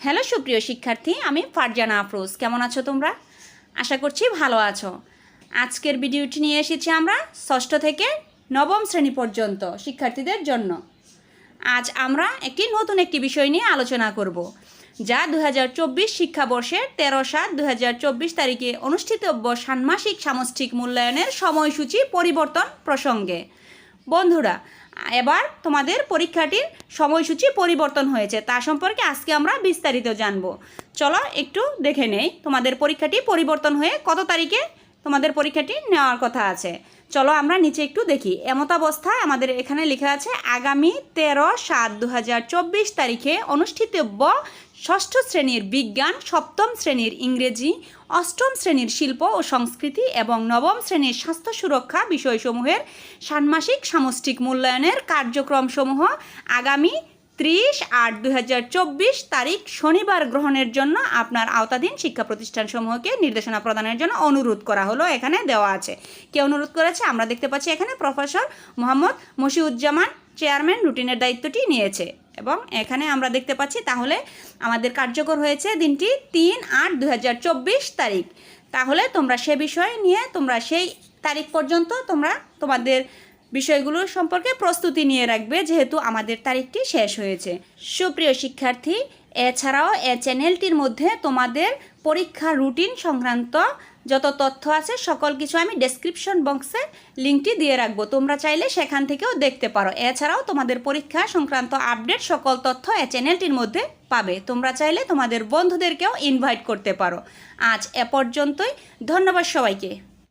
Hello সুপ্রিয় শিক্ষার্থী, আমি ফারজানা আফরোজ। কেমন আছো তোমরা? আশা করছি ভালো আছো। আজকের ভিডিওটি নিয়ে এসেছি আমরা ষষ্ঠ থেকে নবম শ্রেণি পর্যন্ত শিক্ষার্থীদের জন্য। আজ আমরা একটি নতুন একটি বিষয় নিয়ে আলোচনা করব, যা দু হাজার চব্বিশ শিক্ষাবর্ষের তেরো সাত দু তারিখে অনুষ্ঠিতব্য ষান্মাসিক সামষ্টিক মূল্যায়নের সময়সূচি পরিবর্তন প্রসঙ্গে। বন্ধুরা এবার তোমাদের পরীক্ষাটির সময়সূচি পরিবর্তন হয়েছে। তা সম্পর্কে আজকে আমরা বিস্তারিত জানব। চলো একটু দেখে নেই, তোমাদের পরীক্ষাটি পরিবর্তন হয়ে কত তারিখে তোমাদের পরীক্ষাটি নেওয়ার কথা আছে। চলো আমরা নিচে একটু দেখি। এমতাবস্থায় আমাদের এখানে লেখা আছে, আগামী তেরো সাত দু তারিখে অনুষ্ঠিতব্য ষষ্ঠ শ্রেণির বিজ্ঞান, সপ্তম শ্রেণির ইংরেজি, অষ্টম শ্রেণির শিল্প ও সংস্কৃতি এবং নবম শ্রেণির স্বাস্থ্য সুরক্ষা বিষয়সমূহের ষান্মাসিক সামষ্টিক মূল্যায়নের কার্যক্রমসমূহ আগামী ত্রিশ আট দুই তারিখ শনিবার গ্রহণের জন্য আপনার আওতাধীন শিক্ষা প্রতিষ্ঠানসমূহকে নির্দেশনা প্রদানের জন্য অনুরোধ করা হলো, এখানে দেওয়া আছে। কে অনুরোধ করেছে? আমরা দেখতে পাচ্ছি এখানে প্রফেসর মোহাম্মদ মশিউজ্জামান, চেয়ারম্যান, রুটিনের দায়িত্বটি নিয়েছে। এবং এখানে আমরা দেখতে পাচ্ছি তাহলে আমাদের কার্যকর হয়েছে দিনটি তিন আট দু তারিখ। তাহলে তোমরা সে বিষয় নিয়ে, তোমরা সেই তারিখ পর্যন্ত তোমরা তোমাদের বিষয়গুলো সম্পর্কে প্রস্তুতি নিয়ে রাখবে যেহেতু আমাদের তারিখটি শেষ হয়েছে। সুপ্রিয় শিক্ষার্থী, এছাড়াও এ চ্যানেলটির মধ্যে তোমাদের পরীক্ষা রুটিন সংক্রান্ত যত তথ্য আছে, সকল কিছু আমি ডেসক্রিপশন বক্সে লিঙ্কটি দিয়ে রাখব। তোমরা চাইলে সেখান থেকেও দেখতে পারো। এছাড়াও তোমাদের পরীক্ষা সংক্রান্ত আপডেট সকল তথ্য এ চ্যানেলটির মধ্যে পাবে। তোমরা চাইলে তোমাদের বন্ধুদেরকেও ইনভাইট করতে পারো। আজ এ পর্যন্তই। ধন্যবাদ সবাইকে।